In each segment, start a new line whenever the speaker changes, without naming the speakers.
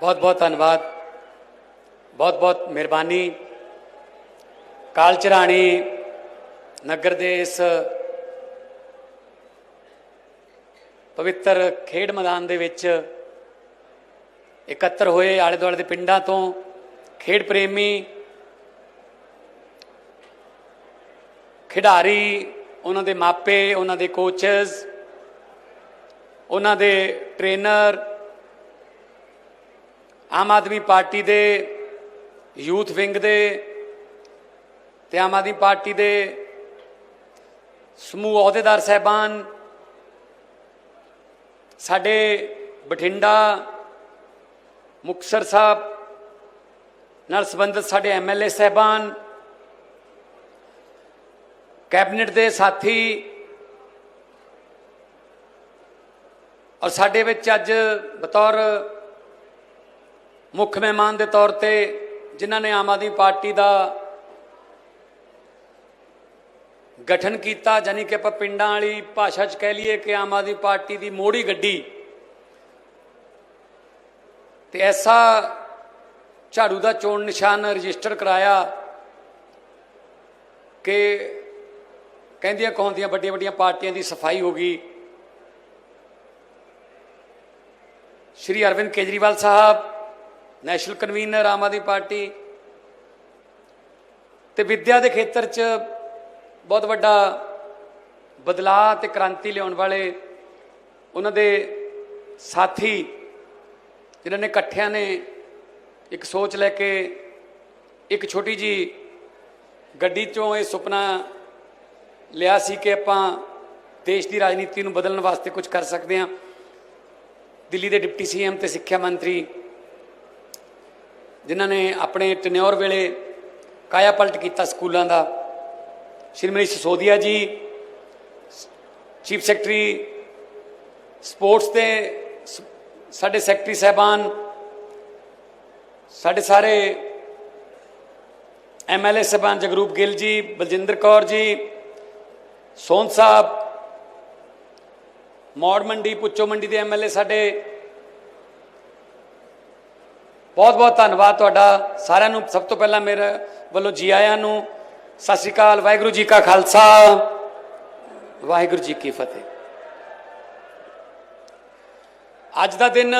ਬਹੁਤ ਬਹੁਤ ਧੰਨਵਾਦ ਬਹੁਤ ਬਹੁਤ ਮਿਹਰਬਾਨੀ ਕਾਲਚਰਾਣੀ ਨਗਰ ਦੇ ਇਸ ਪਵਿੱਤਰ ਖੇਡ ਮੈਦਾਨ ਦੇ ਵਿੱਚ ਇਕੱਤਰ ਹੋਏ ਆਲੇ ਦੁਆਲੇ ਦੇ ਪਿੰਡਾਂ ਤੋਂ ਖੇਡ ਪ੍ਰੇਮੀ ਖਿਡਾਰੀ ਉਹਨਾਂ ਦੇ ਮਾਪੇ ਉਹਨਾਂ ਦੇ ਕੋਚਸ ਉਹਨਾਂ ਦੇ ਟ੍ਰੇਨਰ ਆਮ ਆਦਮੀ ਪਾਰਟੀ ਦੇ ਯੂਥ ਵਿੰਗ ਦੇ ਤੇ ਆਮ ਆਦਮੀ ਪਾਰਟੀ ਦੇ ਸਮੂਹ ਅਹੁਦੇਦਾਰ ਸਹਿਬਾਨ, ਸਾਡੇ ਬਠਿੰਡਾ ਮੁਕਤਸਰ ਸਾਹਿਬ ਨਾਲ ਸੰਬੰਧਿਤ ਸਾਡੇ ਐਮਐਲਏ ਸਹਿਬਾਨ, ਕੈਬਨਿਟ ਦੇ ਸਾਥੀ ਔਰ ਸਾਡੇ ਵਿੱਚ ਅੱਜ ਬਤੌਰ ਮੁੱਖ ਮਹਿਮਾਨ ਦੇ ਤੌਰ ਤੇ ਜਿਨ੍ਹਾਂ ਨੇ ਆਮ ਆਦਮੀ ਪਾਰਟੀ ਦਾ ਗਠਨ ਕੀਤਾ ਜਾਨੀ ਕਿ ਆਪਾਂ ਪਿੰਡਾਂ ਵਾਲੀ ਭਾਸ਼ਾ 'ਚ ਕਹਿ ਲਈਏ ਕਿ ਆਮ ਆਦਮੀ ਪਾਰਟੀ ਦੀ ਮੋੜੀ ਗੱਡੀ। ਤੇ ਐਸਾ ਝਾੜੂ ਦਾ ਚੋਣ ਨਿਸ਼ਾਨ ਰਜਿਸਟਰ ਕਰਾਇਆ ਕਿ ਕਹਿੰਦੀਆਂ ਕਹੋਂਦੀਆਂ ਵੱਡੀਆਂ ਵੱਡੀਆਂ ਪਾਰਟੀਆਂ ਦੀ ਸਫ਼ਾਈ ਹੋ ਗਈ। Shri Arvind Kejriwal Sahib national convener Aam Aadmi party ਤੇ ਵਿੱਦਿਆ ਦੇ ਖੇਤਰ 'ਚ ਬਹੁਤ ਵੱਡਾ ਬਦਲਾਅ ਤੇ ਕ੍ਰਾਂਤੀ ਲਿਆਉਣ ਵਾਲੇ ਉਹਨਾਂ ਦੇ ਸਾਥੀ ਜਿਨ੍ਹਾਂ ਨੇ ਇਕੱਠਿਆਂ ਨੇ ਇੱਕ ਸੋਚ ਲੈ ਕੇ ਇੱਕ ਛੋਟੀ ਜੀ ਗੱਡੀ ਚੋਂ ਇਹ ਸੁਪਨਾ ਲਿਆ ਸੀ ਕਿ ਆਪਾਂ ਦੇਸ਼ ਦੀ ਰਾਜਨੀਤੀ ਨੂੰ ਬਦਲਣ ਵਾਸਤੇ ਕੁਝ ਕਰ ਸਕਦੇ ਹਾਂ। ਦਿੱਲੀ ਦੇ ਡਿਪਟੀ ਸੀਐਮ ਤੇ ਸਿੱਖਿਆ ਮੰਤਰੀ ਜਿਨ੍ਹਾਂ ਨੇ ਆਪਣੇ ਟਨਿਓਰ ਵੇਲੇ ਕਾਇਆ ਪਲਟ ਕੀਤਾ ਸਕੂਲਾਂ ਦਾ। ਸ਼੍ਰੀਮਤੀ ਸਸੋਦੀਆ ਜੀ, ਚੀਫ ਸੈਕਟਰੀ ਸਪੋਰਟਸ ਤੇ ਸਾਡੇ ਸੈਕਟਰੀ ਸਹਿਬਾਨ, ਸਾਡੇ ਸਾਰੇ ਐਮਐਲਏ ਸਹਿਬਾਨ ਜਗਰੂਪ ਗਿੱਲ ਜੀ, ਬਲਜਿੰਦਰ ਕੌਰ ਜੀ ਸੋਨ ਸਾਹਿਬ, ਮੌੜ ਮੰਡੀ ਪੁੱਚੋ ਮੰਡੀ ਦੇ ਐਮਐਲਏ ਸਾਡੇ ਬਹੁਤ ਬਹੁਤ ਧੰਨਵਾਦ ਤੁਹਾਡਾ ਸਾਰਿਆਂ ਨੂੰ। ਸਭ ਤੋਂ ਪਹਿਲਾਂ ਮੇਰੇ ਵੱਲੋਂ ਜੀ ਆਇਆਂ ਨੂੰ ਸਤਿ ਸ਼੍ਰੀ ਅਕਾਲ, ਵਾਹਿਗੁਰੂ ਜੀ ਕਾ ਖਾਲਸਾ, ਵਾਹਿਗੁਰੂ ਜੀ ਕੀ ਫਤਿਹ। ਅੱਜ ਦਾ ਦਿਨ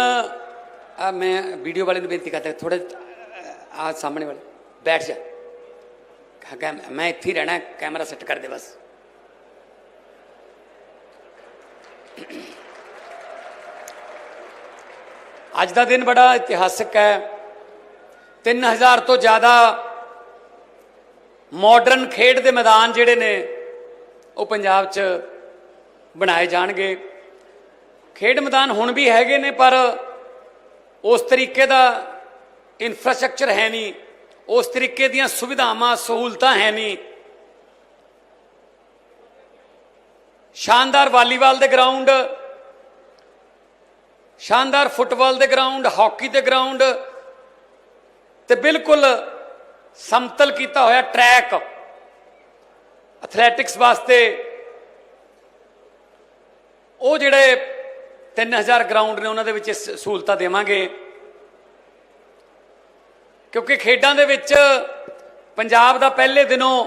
ਮੈਂ ਵੀਡੀਓ ਵਾਲੇ ਨੂੰ ਬੇਨਤੀ ਕਰਦਾ ਥੋੜੇ ਆ ਸਾਹਮਣੇ ਵਾਲੇ, ਬੈਠ ਜਾ। ਕਹਾ ਮੈਂ ਇੱਥੇ ਹੀ ਰਹਿਣਾ, ਕੈਮਰਾ ਸੈੱਟ ਕਰ ਦੇ ਬਸ। ਅੱਜ ਦਾ ਦਿਨ ਬੜਾ ਇਤਿਹਾਸਕ ਹੈ। 3000 ਤੋਂ ਜ਼ਿਆਦਾ ਮਾਡਰਨ ਖੇਡ ਦੇ ਮੈਦਾਨ ਜਿਹੜੇ ਨੇ, ਉਹ ਪੰਜਾਬ 'ਚ ਬਣਾਏ ਜਾਣਗੇ। ਖੇਡ ਮੈਦਾਨ ਹੁਣ ਵੀ ਹੈਗੇ ਨੇ, ਪਰ ਉਸ ਤਰੀਕੇ ਦਾ ਇਨਫਰਾਸਟ੍ਰਕਚਰ ਹੈ ਨਹੀਂ। ਉਸ ਤਰੀਕੇ ਦੀਆਂ ਸੁਵਿਧਾਵਾਂ, ਸਹੂਲਤਾਂ ਹੈ ਨਹੀਂ। ਸ਼ਾਨਦਾਰ ਵਾਲੀਬਾਲ ਦੇ ਗਰਾਊਂਡ ਸ਼ਾਨਦਾਰ ਫੁੱਟਬਾਲ ਦੇ ਗਰਾਊਂਡ, ਹਾਕੀ ਦੇ ਗਰਾਊਂਡ ਤੇ ਬਿਲਕੁਲ ਸਮਤਲ ਕੀਤਾ ਹੋਇਆ ਟਰੈਕ ਐਥਲੈਟਿਕਸ ਵਾਸਤੇ। ਉਹ ਜਿਹੜੇ 3000 ਗਰਾਊਂਡ ਨੇ, ਉਹਨਾਂ ਦੇ ਵਿੱਚ ਇਹ ਸਹੂਲਤਾਂ ਦੇਵਾਂਗੇ। ਕਿਉਂਕਿ ਖੇਡਾਂ ਦੇ ਵਿੱਚ ਪੰਜਾਬ ਦਾ ਪਹਿਲੇ ਦਿਨੋਂ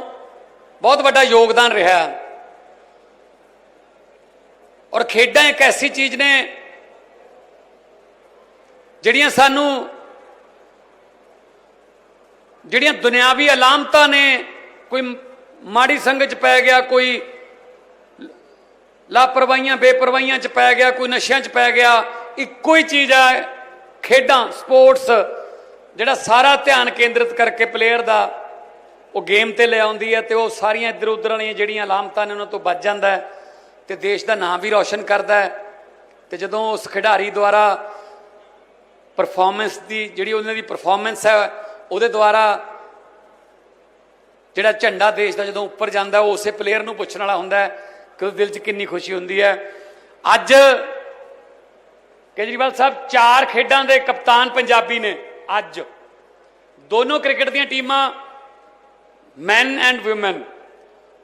ਬਹੁਤ ਵੱਡਾ ਯੋਗਦਾਨ ਰਿਹਾ। ਔਰ ਖੇਡਾਂ ਇੱਕ ਐਸੀ ਚੀਜ਼ ਨੇ ਜਿਹੜੀਆਂ ਸਾਨੂੰ ਜਿਹੜੀਆਂ ਦੁਨਿਆਵੀ ਅਲਾਮਤਾਂ ਨੇ, ਕੋਈ ਮਾੜੀ ਸੰਗਤ ਚ ਪੈ ਗਿਆ, ਕੋਈ ਲਾਪਰਵਾਹੀਆਂ, ਬੇਪਰਵਾਹੀਆਂ ਚ ਪੈ ਗਿਆ, ਕੋਈ ਨਸ਼ਿਆਂ ਚ ਪੈ ਗਿਆ, ਇੱਕੋ ਹੀ ਚੀਜ਼ ਹੈ ਖੇਡਾਂ, ਸਪੋਰਟਸ, ਜਿਹੜਾ ਸਾਰਾ ਧਿਆਨ ਕੇਂਦਰਿਤ ਕਰਕੇ ਪਲੇਅਰ ਦਾ, ਉਹ ਗੇਮ ਤੇ ਲੈ ਆਉਂਦੀ ਹੈ ਤੇ ਉਹ ਸਾਰੀਆਂ ਇੱਧਰ ਉੱਧਰ ਵਾਲੀਆਂ ਜਿਹੜੀਆਂ ਅਲਾਮਤਾਂ ਨੇ ਉਹਨਾਂ ਤੋਂ ਬਚ ਜਾਂਦਾ ਹੈ ਤੇ ਦੇਸ਼ ਦਾ ਨਾਮ ਵੀ ਰੌਸ਼ਨ ਕਰਦਾ ਹੈ ਤੇ ਜਦੋਂ ਉਸ ਖਿਡਾਰੀ ਦੁਆਰਾ ਪਰਫਾਰਮੈਂਸ ਦੀ ਜਿਹੜੀ ਉਹਨਾਂ ਦੀ ਪਰਫਾਰਮੈਂਸ ਹੈ ਉਹਦੇ ਦੁਆਰਾ ਜਿਹੜਾ ਝੰਡਾ ਦੇਸ਼ ਦਾ ਜਦੋਂ ਉੱਪਰ ਜਾਂਦਾ ਉਹ ਉਸੇ ਪਲੇਅਰ ਨੂੰ ਪੁੱਛਣ ਵਾਲਾ ਹੁੰਦਾ ਕਿ ਉਹਦੇ ਦਿਲ 'ਚ ਕਿੰਨੀ ਖੁਸ਼ੀ ਹੁੰਦੀ ਹੈ। ਅੱਜ ਕੇਜਰੀਵਾਲ ਸਾਹਿਬ ਚਾਰ ਖੇਡਾਂ ਦੇ ਕਪਤਾਨ ਪੰਜਾਬੀ ਨੇ ਅੱਜ। ਦੋਨੋਂ ਕ੍ਰਿਕਟ ਦੀਆਂ ਟੀਮਾਂ ਮੈਨ ਐਂਡ ਔਮਨ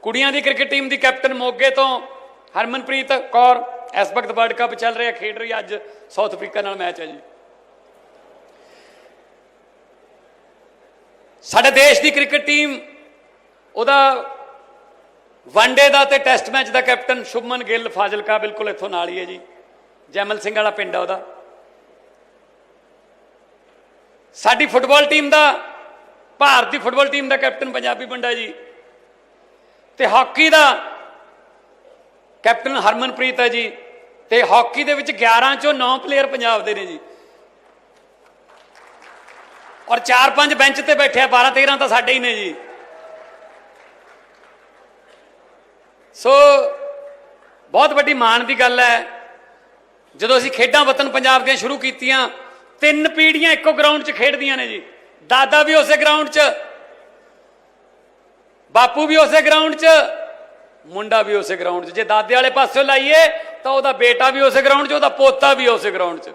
ਕੁੜੀਆਂ ਦੀ ਕ੍ਰਿਕਟ ਟੀਮ ਦੀ ਕੈਪਟਨ ਮੋਗੇ ਤੋਂ ਹਰਮਨਪ੍ਰੀਤ ਕੌਰ। ਇਸ ਵਕਤ ਵਰਲਡ ਕੱਪ ਚੱਲ ਰਿਹਾ ਖੇਡ ਰਹੀ ਹੈ, ਅੱਜ ਸਾਊਥ ਅਫਰੀਕਾ ਨਾਲ ਮੈਚ ਹੈ ਜੀ। ਸਾਡੇ ਦੇਸ਼ ਦੀ ਕ੍ਰਿਕਟ ਟੀਮ, ਉਹਦਾ ਵਨਡੇ ਦਾ ਤੇ ਟੈਸਟ ਮੈਚ ਦਾ ਕੈਪਟਨ ਸ਼ੁਭਮਨ ਗਿੱਲ ਫਾਜ਼ਿਲਕਾ ਬਿਲਕੁਲ ਇੱਥੋਂ ਨਾਲ ਹੀ ਹੈ ਜੀ। ਜੈਮਲ ਸਿੰਘ ਵਾਲਾ ਪਿੰਡ ਆ ਉਹਦਾ। ਸਾਡੀ ਫੁੱਟਬਾਲ ਟੀਮ ਦਾ, ਭਾਰਤ ਦੀ ਫੁੱਟਬਾਲ ਟੀਮ ਦਾ ਕੈਪਟਨ ਪੰਜਾਬੀ ਬੰਦਾ ਜੀ। ਤੇ ਹਾਕੀ ਦਾ ਕੈਪਟਨ ਹਰਮਨਪ੍ਰੀਤ ਹੈ ਜੀ। ਤੇ ਹਾਕੀ ਦੇ ਵਿੱਚ 11 ਚੋਂ 9 ਪਲੇਅਰ ਪੰਜਾਬ ਦੇ ਨੇ ਜੀ। ਔਰ 4-5 ਬੈਂਚ ਤੇ ਬੈਠੇ ਆ 12-13 ਤਾਂ ਸਾਡੇ ਹੀ ਨੇ ਜੀ। ਸੋ ਬਹੁਤ ਵੱਡੀ ਮਾਣ ਦੀ ਗੱਲ ਹੈ, ਜਦੋਂ ਅਸੀਂ ਖੇਡਾਂ ਵਤਨ ਪੰਜਾਬ ਦੀਆਂ ਸ਼ੁਰੂ ਕੀਤੀਆਂ, ਤਿੰਨ ਪੀੜ੍ਹੀਆਂ ਇੱਕੋ ਗਰਾਊਂਡ 'ਚ ਖੇਡਦੀਆਂ ਨੇ ਜੀ। ਦਾਦਾ ਵੀ ਉਸੇ ਗਰਾਊਂਡ 'ਚ, ਬਾਪੂ ਵੀ ਉਸੇ ਗਰਾਊਂਡ 'ਚ, ਮੁੰਡਾ ਵੀ ਉਸੇ ਗਰਾਊਂਡ 'ਚ। ਜੇ ਦਾਦੇ ਵਾਲੇ ਪਾਸੇ ਲਾਈਏ, ਤਾਂ ਉਹਦਾ ਬੇਟਾ ਵੀ ਉਸੇ ਗਰਾਊਂਡ 'ਚ, ਉਹਦਾ ਪੋਤਾ ਵੀ ਉਸੇ ਗਰਾਊਂਡ 'ਚ।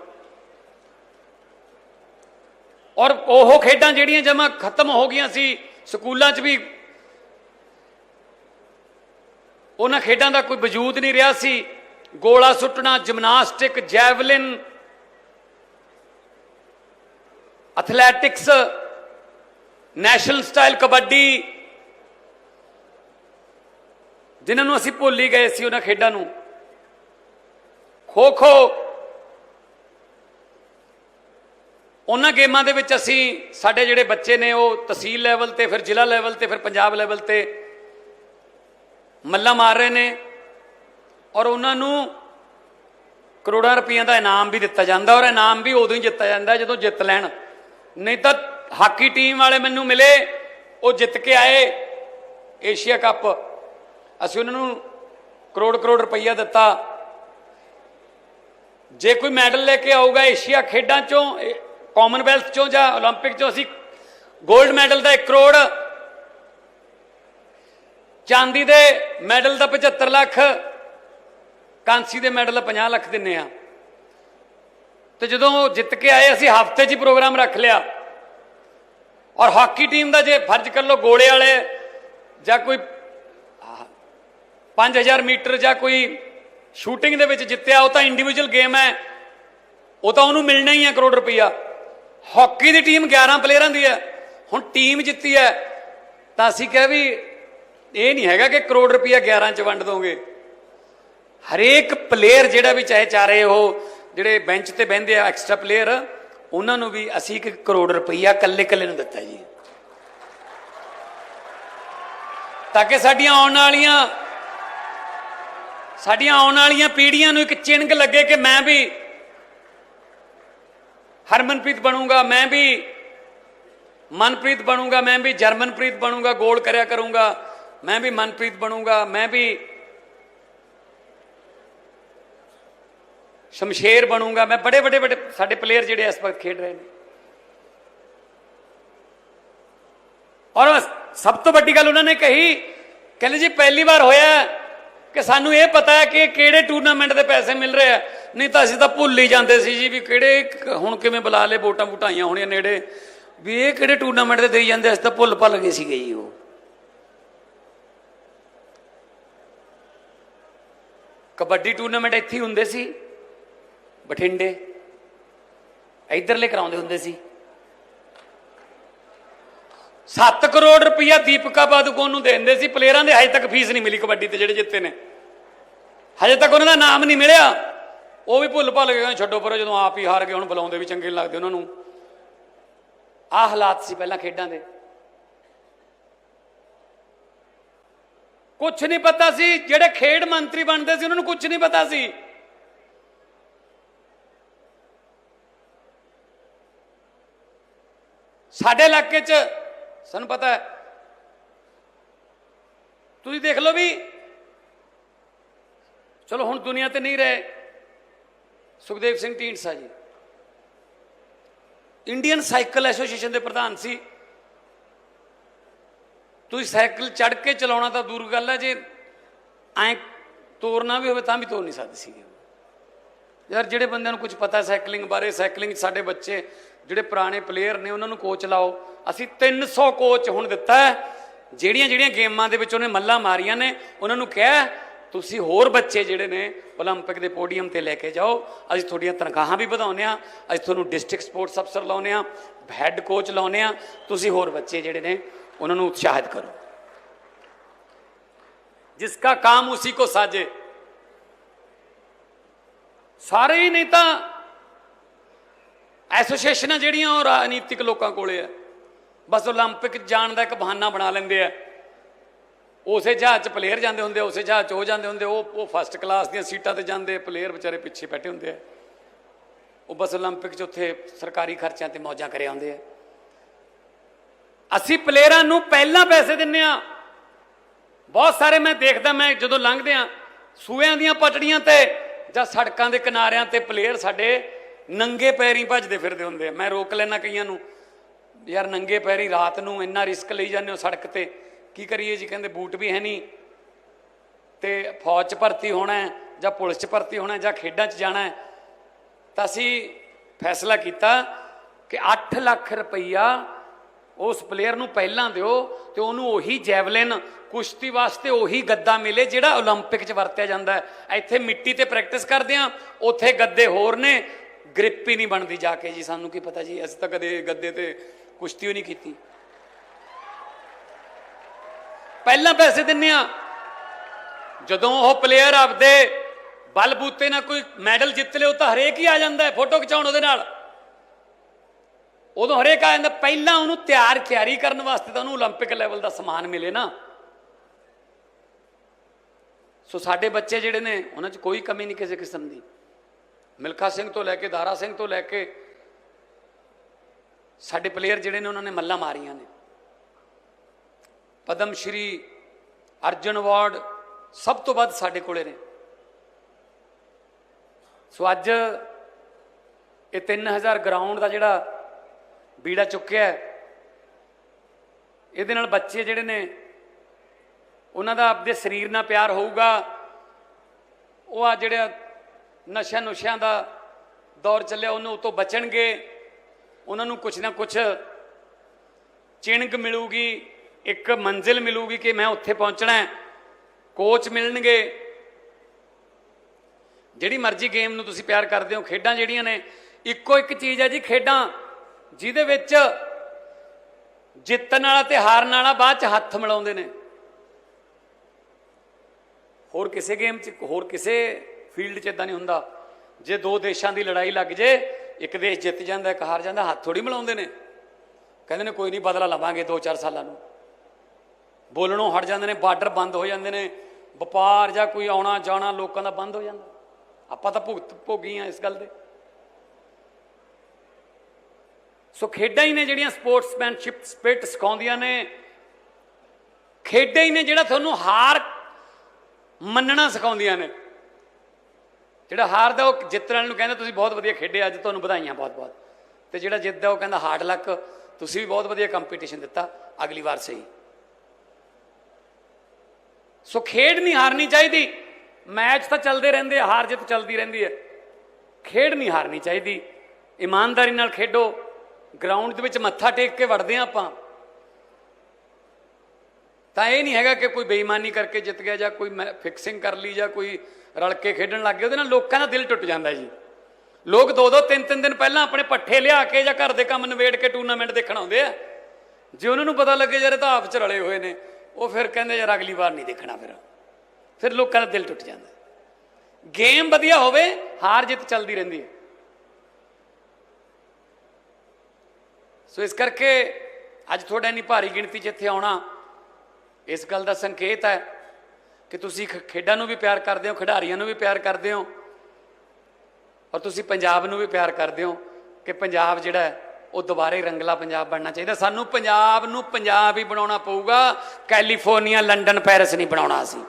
ਔਰ ਉਹ ਖੇਡਾਂ ਜਿਹੜੀਆਂ ਜਮਾ ਖਤਮ ਹੋ ਗਈਆਂ ਸੀ, ਸਕੂਲਾਂ 'ਚ ਵੀ, ਉਹਨਾਂ ਖੇਡਾਂ ਦਾ ਕੋਈ ਵਜੂਦ ਨਹੀਂ ਰਿਹਾ ਸੀ। ਗੋਲਾ ਸੁੱਟਣਾ gymnastics javelin athletics national style kabaddi, ਜਿਨ੍ਹਾਂ ਨੂੰ ਅਸੀਂ ਭੁੱਲ ਹੀ ਗਏ ਸੀ ਉਹਨਾਂ ਖੇਡਾਂ ਨੂੰ। ਖੋ ਖੋ ਉਹਨਾਂ ਗੇਮਾਂ ਦੇ ਵਿੱਚ ਅਸੀਂ ਸਾਡੇ ਜਿਹੜੇ ਬੱਚੇ ਨੇ ਉਹ ਤਹਿਸੀਲ ਲੈਵਲ ਤੇ, ਫਿਰ ਜ਼ਿਲ੍ਹਾ ਲੈਵਲ ਤੇ, ਫਿਰ ਪੰਜਾਬ ਲੈਵਲ ਤੇ ਮੱਲਾ ਮਾਰ ਰਹੇ ਨੇ ਔਰ ਉਹਨਾਂ ਨੂੰ ਕਰੋੜਾਂ ਰੁਪਈਆਂ ਦਾ ਇਨਾਮ ਵੀ ਦਿੱਤਾ ਜਾਂਦਾ ਔਰ ਇਨਾਮ ਵੀ ਉਦੋਂ ਹੀ ਜਿੱਤਿਆ ਜਾਂਦਾ ਜਦੋਂ ਜਿੱਤ ਲੈਣ। ਨਹੀਂ ਤਾਂ ਹਾਕੀ ਟੀਮ ਵਾਲੇ ਮੈਨੂੰ ਮਿਲੇ, ਉਹ ਜਿੱਤ ਕੇ ਆਏ ਏਸ਼ੀਆ ਕੱਪ। ਅਸੀਂ ਉਹਨਾਂ ਨੂੰ ਕਰੋੜ ਕਰੋੜ ਰੁਪਈਆ ਦਿੱਤਾ। ਜੇ ਕੋਈ ਮੈਡਲ ਲੈ ਕੇ ਆਊਗਾ ਏਸ਼ੀਆ ਖੇਡਾਂ ਚੋਂ, ਇਹ ਕਾਮਨਵੈਲਥ ਚੋਂ ਜਾਂ 올림픽 ਚੋਂ ਅਸੀਂ 골ਡ ਮੈਡਲ ਦਾ 1 ਕਰੋੜ, ਚਾਂਦੀ ਦੇ ਮੈਡਲ ਦਾ 75 ਲੱਖ, ਕਾਂਸੀ ਦੇ ਮੈਡਲ ਦਾ 50 ਲੱਖ ਦਿੰਨੇ ਆ। ਤੇ ਜਦੋਂ ਜਿੱਤ ਕੇ ਆਏ, ਅਸੀਂ ਹਫ਼ਤੇ 'ਚ ਹੀ ਪ੍ਰੋਗਰਾਮ ਰੱਖ ਲਿਆ। ਔਰ ਹਾਕੀ ਟੀਮ ਦਾ ਜੇ ਫਰਜ਼ ਕਰ ਲਓ ਗੋਲੇ ਵਾਲੇ ਜਾਂ ਕੋਈ 5000 ਮੀਟਰ ਜਾਂ ਕੋਈ ਸ਼ੂਟਿੰਗ ਦੇ ਵਿੱਚ ਜਿੱਤਿਆ, ਉਹ ਤਾਂ ਇੰਡੀਵਿਜੂਅਲ ਗੇਮ ਹੈ। ਉਹ ਤਾਂ ਉਹਨੂੰ ਮਿਲਣਾ ਹੀ ਹੈ ਕਰੋੜ ਰੁਪਈਆ। ਹਾਕੀ ਦੀ ਟੀਮ 11 ਪਲੇਅਰਾਂ ਦੀ ਹੈ। ਹੁਣ ਟੀਮ ਜਿੱਤੀ ਹੈ, ਤਾਂ ਅਸੀਂ ਕਿਹਾ ਵੀ ਇਹ ਨਹੀਂ ਹੈਗਾ ਕਿ ਕਰੋੜ ਰੁਪਈਆ 11 ਚ ਵੰਡ ਦੋਗੇ। ਹਰੇਕ ਪਲੇਅਰ ਜਿਹੜਾ ਵੀ ਚਾਹੇ ਚਾਰੇ ਉਹ ਜਿਹੜੇ ਬੈਂਚ ਤੇ ਬਹਿੰਦੇ ਆ ਐਕਸਟਰਾ ਪਲੇਅਰ ਉਹਨਾਂ ਨੂੰ ਵੀ ਅਸੀਂ 1 ਕਰੋੜ ਰੁਪਈਆ ਕੱਲੇ ਕੱਲੇ ਨੂੰ ਦਿੱਤਾ ਜੀ। ਤਾਂ ਕਿ ਸਾਡੀਆਂ ਆਉਣ ਵਾਲੀਆਂ, ਸਾਡੀਆਂ ਆਉਣ ਵਾਲੀਆਂ ਪੀੜ੍ਹੀਆਂ ਨੂੰ ਇੱਕ ਚਿੰਗ ਲੱਗੇ ਕਿ ਮੈਂ ਵੀ ਹਰਮਨਪ੍ਰੀਤ ਬਣੂੰਗਾ, ਮੈਂ ਵੀ ਮਨਪ੍ਰੀਤ ਬਣੂੰਗਾ, ਮੈਂ ਵੀ ਜਰਮਨਪ੍ਰੀਤ ਬਣੂੰਗਾ, ਗੋਲ ਕਰਿਆ ਕਰੂੰਗਾ, ਮੈਂ ਵੀ ਮਨਪ੍ਰੀਤ ਬਣੂੰਗਾ, ਮੈਂ ਵੀ ਸ਼ਮਸ਼ੇਰ ਬਣੂੰਗਾ, ਮੈਂ ਬੜੇ ਵੱਡੇ ਵੱਡੇ ਸਾਡੇ ਪਲੇਅਰ ਜਿਹੜੇ ਇਸ ਵਕਤ ਖੇਡ ਰਹੇ ਨੇ। ਔਰ ਸਭ ਤੋਂ ਵੱਡੀ ਗੱਲ ਉਹਨਾਂ ਨੇ ਕਹੀ, ਕਹਿੰਦੇ ਜੀ ਪਹਿਲੀ ਵਾਰ ਹੋਇਆ ਕਿ ਸਾਨੂੰ ਇਹ ਪਤਾ ਹੈ ਕਿ ਕਿਹੜੇ ਟੂਰਨਾਮੈਂਟ ਦੇ ਪੈਸੇ ਮਿਲ ਰਹੇ ਆ ਨਹੀਂ ਤਾਂ ਅਸੀਂ ਤਾਂ ਭੁੱਲ ਹੀ ਜਾਂਦੇ ਸੀ ਜੀ ਵੀ ਕਿਹੜੇ ਹੁਣ ਕਿਵੇਂ ਬੁਲਾ ਲੇ ਵੋਟਾਂ ਵੁਟਾਈਆਂ ਹੋਣੀਆਂ ਨੇੜੇ। ਵੀ ਇਹ ਕਿਹੜੇ ਟੂਰਨਾਮੈਂਟ ਦੇ ਦੇਈ ਜਾਂਦੇ, ਅਸੀਂ ਤਾਂ ਭੁੱਲ ਭੱਲ ਗਏ ਸੀਗੇ ਜੀ ਉਹ। ਕਬੱਡੀ ਟੂਰਨਾਮੈਂਟ ਇੱਥੇ ਹੀ ਹੁੰਦੇ ਸੀ, ਬਠਿੰਡੇ। ਇਧਰਲੇ ਕਰਾਉਂਦੇ ਹੁੰਦੇ ਸੀ। 7 ਕਰੋੜ ਰੁਪਇਆ ਦੀਪਕਾ ਪਾਦੂਕੋਨ ਨੂੰ ਦੇ ਦਿੰਦੇ ਸੀ। ਪਲੇਅਰਾਂ ਦੇ ਹਜੇ ਤੱਕ ਫੀਸ ਨਹੀਂ ਮਿਲੀ ਕਬੱਡੀ ਤੇ ਜਿਹੜੇ ਜਿੱਤੇ ਨੇ। ਹਜੇ ਤੱਕ ਉਹਨਾਂ ਦਾ ਨਾਮ ਨਹੀਂ ਮਿਲਿਆ। ਉਹ ਵੀ ਭੁੱਲ ਭੱਲ ਗਏ ਛੱਡੋ ਪਰੋ, ਜਦੋਂ ਆਪ ਹੀ ਹਾਰ ਗਏ, ਹੁਣ ਬੁਲਾਉਂਦੇ ਵੀ ਚੰਗੇ ਲੱਗਦੇ ਉਹਨਾਂ ਨੂੰ। ਆਹ ਹਾਲਾਤ ਸੀ ਪਹਿਲਾਂ ਖੇਡਾਂ ਦੇ। ਕੁਝ ਨਹੀਂ ਪਤਾ ਸੀ, ਜਿਹੜੇ ਖੇਡ ਮੰਤਰੀ ਬਣਦੇ ਸੀ, ਉਹਨਾਂ ਨੂੰ ਕੁਝ ਨਹੀਂ ਪਤਾ ਸੀ। ਸਾਡੇ ਇਲਾਕੇ 'ਚ, ਸਾਨੂੰ ਪਤਾ ਹੈ, ਤੁਸੀਂ ਦੇਖ ਲਓ ਵੀ, ਚਲੋ ਹੁਣ ਦੁਨੀਆ ਤੇ ਨਹੀਂ ਰਹੇ। ਸੁਖਦੇਵ ਸਿੰਘ ਢੀਂਡਸਾ ਜੀ। ਇੰਡੀਅਨ ਸਾਈਕਲ ਐਸੋਸੀਏਸ਼ਨ ਦੇ ਪ੍ਰਧਾਨ ਸੀ। ਤੁਸੀਂ ਸਾਈਕਲ ਚੜ ਕੇ ਚਲਾਉਣਾ ਤਾਂ ਦੂਰ ਗੱਲ ਹੈ ਜੇ ਐ ਤੋਰਨਾ ਵੀ ਹੋਵੇ ਤਾਂ ਵੀ ਤੋਰ ਨਹੀਂ ਸਕਦੇ ਸੀਗੇ। ਯਾਰ ਜਿਹੜੇ ਬੰਦਿਆਂ ਨੂੰ ਕੁਝ ਪਤਾ ਸਾਈਕਲਿੰਗ ਬਾਰੇ, ਸਾਈਕਲਿੰਗ ਸਾਡੇ ਬੱਚੇ ਜਿਹੜੇ ਪੁਰਾਣੇ ਪਲੇਅਰ ਨੇ, ਉਹਨਾਂ ਨੂੰ ਕੋਚ ਲਾਓ। ਅਸੀਂ 300 ਕੋਚ ਹੁਣ ਦਿੱਤਾ ਜਿਹੜੀਆਂ ਜਿਹੜੀਆਂ ਗੇਮਾਂ ਦੇ ਵਿੱਚ ਉਹਨੇ ਮੱਲਾਂ ਮਾਰੀਆਂ ਨੇ, ਉਹਨਾਂ ਨੂੰ ਕਿਹਾ ਤੁਸੀਂ ਹੋਰ ਬੱਚੇ ਜਿਹੜੇ ਨੇ 올림픽 ਦੇ ਪੋਡੀਅਮ ਤੇ ਲੈ ਕੇ ਜਾਓ। ਅਸੀਂ ਤੁਹਾਡੀਆਂ ਤਨਖਾਹਾਂ ਵੀ ਵਧਾਉਨੇ ਆ ਅਸੀਂ ਤੁਹਾਨੂੰ ਡਿਸਟ੍ਰਿਕਟ ਸਪੋਰਟਸ ਅਫਸਰ ਲਾਉਨੇ ਆ ਹੈੱਡ ਕੋਚ ਲਾਉਨੇ ਆ ਤੁਸੀਂ ਹੋਰ ਬੱਚੇ ਜਿਹੜੇ ਨੇ, ਉਹਨਾਂ ਨੂੰ ਉਤਸ਼ਾਹਿਤ ਕਰੋ। ਜਿਸ ਦਾ ਕੰਮ ਉਸੇ ਕੋ ਸਾਜੇ। ਸਾਰੇ ਹੀ ਨਹੀਂ ਤਾਂ ਐਸੋਸੀਏਸ਼ਨਾਂ ਜਿਹੜੀਆਂ ਉਹ ਰਾਜਨੀਤਿਕ ਲੋਕਾਂ ਕੋਲੇ ਆ। ਬਸ 올림픽 ਜਾਣ ਦਾ ਇੱਕ ਬਹਾਨਾ ਬਣਾ ਲੈਂਦੇ ਆ। ਉਸੇ ਜਹਾਜ਼ 'ਚ ਪਲੇਅਰ ਜਾਂਦੇ ਹੁੰਦੇ ਆ, ਉਸੇ ਜਹਾਜ਼ 'ਚ ਉਹ ਜਾਂਦੇ ਹੁੰਦੇ ਉਹ ਉਹ ਫਸਟ ਕਲਾਸ ਦੀਆਂ ਸੀਟਾਂ ਤੇ ਜਾਂਦੇ ਪਲੇਅਰ ਵਿਚਾਰੇ ਪਿੱਛੇ ਬੈਠੇ ਹੁੰਦੇ ਆ ਉਹ ਬਸ 올림픽 'ਚ ਉੱਥੇ ਸਰਕਾਰੀ ਖਰਚਿਆਂ ਤੇ ਮੌਜਾਂ ਕਰੇ ਆਉਂਦੇ ਆ ਅਸੀਂ ਪਲੇਅਰਾਂ ਨੂੰ ਪਹਿਲਾਂ ਪੈਸੇ ਦਿੰਨੇ ਆ ਬਹੁਤ ਸਾਰੇ ਮੈਂ ਦੇਖਦਾ ਮੈਂ ਜਦੋਂ ਲੰਘਦੇ ਆ ਸੂਇਆਂ ਦੀਆਂ ਪਟੜੀਆਂ ਤੇ ਜਾਂ ਸੜਕਾਂ ਦੇ ਕਿਨਾਰਿਆਂ ਤੇ ਪਲੇਅਰ ਸਾਡੇ ਨੰਗੇ ਪੈਰੀਂ ਭੱਜਦੇ ਫਿਰਦੇ ਹੁੰਦੇ ਆ ਮੈਂ ਰੋਕ ਲੈਣਾ ਕਈਆਂ ਨੂੰ ਯਾਰ ਨੰਗੇ ਪੈਰੀਂ ਰਾਤ ਨੂੰ ਇੰਨਾ ਰਿਸਕ ਲਈ ਜਾਂਦੇ ਹੋ ਸੜਕ ਤੇ ਕੀ ਕਰੀਏ ਜੀ ਕਹਿੰਦੇ ਬੂਟ ਵੀ ਹੈ ਨਹੀਂ ਤੇ ਫੌਜ 'ਚ ਭਰਤੀ ਹੋਣਾ ਹੈ ਜਾਂ ਪੁਲਿਸ 'ਚ ਭਰਤੀ ਹੋਣਾ ਹੈ ਜਾਂ ਖੇਡਾਂ 'ਚ ਜਾਣਾ ਹੈ ਤਾਂ ਅਸੀਂ ਫੈਸਲਾ ਕੀਤਾ ਕਿ 8 ਲੱਖ ਰੁਪਈਆ ਉਸ ਪਲੇਅਰ ਨੂੰ ਪਹਿਲਾਂ ਦਿਓ ਤੇ ਉਹਨੂੰ ਉਹੀ ਜੈਵਲਿਨ ਕੁਸ਼ਤੀ ਵਾਸਤੇ ਉਹੀ ਗੱਦਾ ਮਿਲੇ ਜਿਹੜਾ 올림픽 'ਚ ਵਰਤਿਆ ਜਾਂਦਾ ਹੈ ਇੱਥੇ ਮਿੱਟੀ ਤੇ ਪ੍ਰੈਕਟਿਸ ਕਰਦੇ ਆ ਉੱਥੇ ਗੱਦੇ ਹੋਰ ਨੇ ਗ੍ਰਿਪ ਹੀ ਨਹੀਂ ਬਣਦੀ ਜਾ ਕੇ ਜੀ ਸਾਨੂੰ ਕੀ ਪਤਾ ਜੀ ਅਸੀਂ ਤਾਂ ਕਦੇ ਗੱਦੇ ਤੇ ਕੁਸ਼ਤੀ ਹੀ ਨਹੀਂ ਕੀਤੀ ਪਹਿਲਾਂ ਪੈਸੇ ਦਿੰਨੇ ਆ ਜਦੋਂ ਉਹ ਪਲੇਅਰ ਆਪਦੇ ਬਲਬੂਤੇ ਨਾਲ ਕੋਈ ਮੈਡਲ ਜਿੱਤ ਲਿਓ ਤਾਂ ਹਰੇਕ ਹੀ ਆ ਜਾਂਦਾ ਹੈ ਫੋਟੋ ਖਿਚਾਉਣ ਉਹਦੇ ਨਾਲ ਉਦੋਂ ਹਰੇਕ ਆ ਜਾਂਦਾ ਪਹਿਲਾਂ ਉਹਨੂੰ ਤਿਆਰ ਤਿਆਰੀ ਕਰਨ ਵਾਸਤੇ ਤਾਂ ਉਹਨੂੰ 올림픽 ਲੈਵਲ ਦਾ ਸਮਾਨ ਮਿਲੇ ਨਾ ਸੋ ਸਾਡੇ ਬੱਚੇ ਜਿਹੜੇ ਨੇ ਉਹਨਾਂ 'ਚ ਕੋਈ ਕਮੀ ਨਹੀਂ ਕਿਸੇ ਕਿਸਮ ਦੀ ਮਿਲਖਾ ਸਿੰਘ ਤੋਂ ਲੈ ਕੇ ਦਾਰਾ ਸਿੰਘ ਤੋਂ ਲੈ ਕੇ ਸਾਡੇ ਪਲੇਅਰ ਜਿਹੜੇ ਨੇ ਉਹਨਾਂ ਨੇ ਮੱਲਾਂ ਮਾਰੀਆਂ ਨੇ ਪਦਮ ਸ਼੍ਰੀ ਅਰਜਨ ਅਵਾਰਡ ਸਭ ਤੋਂ ਵੱਧ ਸਾਡੇ ਕੋਲੇ ਨੇ। ਸੋ ਅੱਜ ਇਹ 3000 ਗਰਾਊਂਡ ਦਾ ਜਿਹੜਾ ਬੀੜਾ ਚੁੱਕਿਆ ਇਹਦੇ ਨਾਲ ਬੱਚੇ ਜਿਹੜੇ ਨੇ, ਉਹਨਾਂ ਦਾ ਆਪਦੇ ਸਰੀਰ ਨਾਲ ਪਿਆਰ ਹੋਊਗਾ। ਉਹ ਆ ਜਿਹੜਾ ਨਸ਼ਾ ਨੁਸ਼ਿਆਂ ਦਾ ਦੌਰ ਚੱਲਿਆ, ਉਹਨੂੰ ਤੋਂ ਬਚਣਗੇ। ਉਹਨਾਂ ਨੂੰ ਕੁਛ ਨਾ ਕੁਛ ਚਿਣਗ ਮਿਲੂਗੀ। ਇੱਕ ਮੰਜ਼ਿਲ ਮਿਲੂਗੀ ਕਿ ਮੈਂ ਉੱਥੇ ਪਹੁੰਚਣਾ ਹੈ। ਕੋਚ ਮਿਲਣਗੇ। ਜਿਹੜੀ ਮਰਜ਼ੀ ਗੇਮ ਨੂੰ ਤੁਸੀਂ ਪਿਆਰ ਕਰਦੇ ਹੋ, ਖੇਡਾਂ ਜਿਹੜੀਆਂ ਨੇ, ਇੱਕੋ ਇੱਕ ਚੀਜ਼ ਹੈ ਜੀ, ਖੇਡਾਂ, ਜਿਹਦੇ ਵਿੱਚ ਜਿੱਤਣ ਵਾਲਾ ਤੇ ਹਾਰਨ ਵਾਲਾ ਬਾਅਦ ਚ ਹੱਥ ਮਿਲਾਉਂਦੇ ਨੇ। ਹੋਰ ਕਿਸੇ ਗੇਮ 'ਚ, ਹੋਰ ਕਿਸੇ ਫੀਲਡ 'ਚ ਇਦਾਂ ਨਹੀਂ ਹੁੰਦਾ। ਜੇ ਦੋ ਦੇਸ਼ਾਂ ਦੀ ਲੜਾਈ ਲੱਗ ਜੇ, ਇੱਕ ਦੇਸ਼ ਜਿੱਤ ਜਾਂਦਾ, ਇੱਕ ਹਾਰ ਜਾਂਦਾ, ਹੱਥ ਥੋੜੀ ਮਿਲਾਉਂਦੇ ਨੇ। ਕਹਿੰਦੇ ਨੇ ਕੋਈ ਨਹੀਂ, ਬਦਲਾ ਲਵਾਂਗੇ 2-4 ਸਾਲਾਂ ਨੂੰ। ਬੋਲਣੋਂ ਹਟ ਜਾਂਦੇ ਨੇ, ਬਾਰਡਰ ਬੰਦ ਹੋ ਜਾਂਦੇ ਨੇ, ਵਪਾਰ ਜਾਂ ਕੋਈ ਆਉਣਾ ਜਾਣਾ ਲੋਕਾਂ ਦਾ ਬੰਦ ਹੋ ਜਾਂਦਾ। ਆਪਾਂ ਤਾਂ ਭੁਗਤ ਭੋਗੀ ਆ ਇਸ ਗੱਲ ਦੇ। ਸੋ ਖੇਡਾਂ ਹੀ ਨੇ ਜਿਹੜੀਆਂ ਸਪੋਰਟਸਮੈਨਸ਼ਿਪ ਸਪਿਰਿਟ ਸਿਖਾਉਂਦੀਆਂ ਨੇ। ਖੇਡਾਂ ਹੀ ਨੇ ਜਿਹੜਾ ਤੁਹਾਨੂੰ ਹਾਰ ਮੰਨਣਾ ਸਿਖਾਉਂਦੀਆਂ ਨੇ। ਜਿਹੜਾ ਹਾਰਦਾ ਉਹ ਜਿੱਤਣ ਵਾਲੇ ਨੂੰ ਕਹਿੰਦਾ, ਤੁਸੀਂ ਬਹੁਤ ਵਧੀਆ ਖੇਡੇ, ਅੱਜ ਤੁਹਾਨੂੰ ਵਧਾਈਆਂ ਬਹੁਤ ਬਹੁਤ ਤੇ ਜਿਹੜਾ ਜਿੱਤਦਾ ਉਹ ਕਹਿੰਦਾ, ਹਾਰਡ ਲੱਕ, ਤੁਸੀਂ ਵੀ ਬਹੁਤ ਵਧੀਆ ਕੰਪੀਟੀਸ਼ਨ ਦਿੱਤਾ, ਅਗਲੀ ਵਾਰ ਸਹੀ। ਸੋ ਖੇਡ ਨਹੀਂ ਹਾਰਨੀ ਚਾਹੀਦੀ। ਮੈਚ ਤਾਂ ਚੱਲਦੇ ਰਹਿੰਦੇ ਆ, ਹਾਰ ਜਿੱਤ ਚੱਲਦੀ ਰਹਿੰਦੀ ਹੈ ਖੇਡ ਨਹੀਂ ਹਾਰਨੀ ਚਾਹੀਦੀ। ਇਮਾਨਦਾਰੀ ਨਾਲ ਖੇਡੋ। ਗਰਾਊਂਡ ਦੇ ਵਿੱਚ ਮੱਥਾ ਟੇਕ ਕੇ ਵੜਦੇ ਆ ਆਪਾਂ। ਤਾਂ ਇਹ ਨਹੀਂ ਹੈਗਾ ਕਿ ਕੋਈ ਬੇਈਮਾਨੀ ਕਰਕੇ ਜਿੱਤ ਗਿਆ ਜਾਂ ਕੋਈ ਫਿਕਸਿੰਗ ਕਰ ਲਈ ਜਾਂ ਕੋਈ ਰਲ ਕੇ ਖੇਡਣ ਲੱਗ ਗਿਆ। ਉਹਦੇ ਨਾਲ ਲੋਕਾਂ ਦਾ ਦਿਲ ਟੁੱਟ ਜਾਂਦਾ ਜੀ। ਲੋਕ ਦੋ ਦੋ ਤਿੰਨ ਤਿੰਨ ਦਿਨ ਪਹਿਲਾਂ ਆਪਣੇ ਪੱਠੇ ਲਿਆ ਕੇ ਜਾਂ ਘਰ ਦੇ ਕੰਮ ਨਿਬੇੜ ਕੇ ਟੂਰਨਾਮੈਂਟ ਦੇਖਣ ਆਉਂਦੇ ਆ। ਜੇ ਉਹਨਾਂ ਨੂੰ ਪਤਾ ਲੱਗੇ ਯਾਰ ਇਹ ਤਾਂ ਆਪ ਚ ਰਲੇ ਹੋਏ ਨੇ। ਉਹ ਫਿਰ ਕਹਿੰਦੇ ਯਾਰ ਅਗਲੀ ਵਾਰ ਨਹੀਂ ਦੇਖਣਾ ਫਿਰ। ਫਿਰ ਲੋਕਾਂ ਦਾ ਦਿਲ ਟੁੱਟ ਜਾਂਦਾ। ਗੇਮ ਵਧੀਆ ਹੋਵੇ, ਹਾਰ ਜਿੱਤ ਚੱਲਦੀ ਰਹਿੰਦੀ ਹੈ। ਸੋ ਇਸ ਕਰਕੇ ਅੱਜ ਤੁਹਾਡਾ ਇੰਨੀ ਭਾਰੀ ਗਿਣਤੀ 'ਚ ਇੱਥੇ ਆਉਣਾ, ਇਸ ਗੱਲ ਦਾ ਸੰਕੇਤ ਹੈ ਕਿ ਤੁਸੀਂ ਖ- ਖੇਡਾਂ ਨੂੰ ਵੀ ਪਿਆਰ ਕਰਦੇ ਹੋ, ਖਿਡਾਰੀਆਂ ਨੂੰ ਵੀ ਪਿਆਰ ਕਰਦੇ ਹੋ, ਔਰ ਤੁਸੀਂ ਪੰਜਾਬ ਨੂੰ ਵੀ ਪਿਆਰ ਕਰਦੇ ਹੋ ਕਿ ਪੰਜਾਬ ਜਿਹੜਾ ਹੈ ਉਹ ਦੁਬਾਰੇ ਰੰਗਲਾ ਪੰਜਾਬ ਬਣਨਾ ਚਾਹੀਦਾ। ਸਾਨੂੰ ਪੰਜਾਬ ਨੂੰ ਪੰਜਾਬ ਹੀ ਬਣਾਉਣਾ ਪਊਗਾ। ਕੈਲੀਫੋਰਨੀਆ, ਲੰਡਨ, ਪੈਰਿਸ ਨਹੀਂ ਬਣਾਉਣਾ ਅਸੀਂ।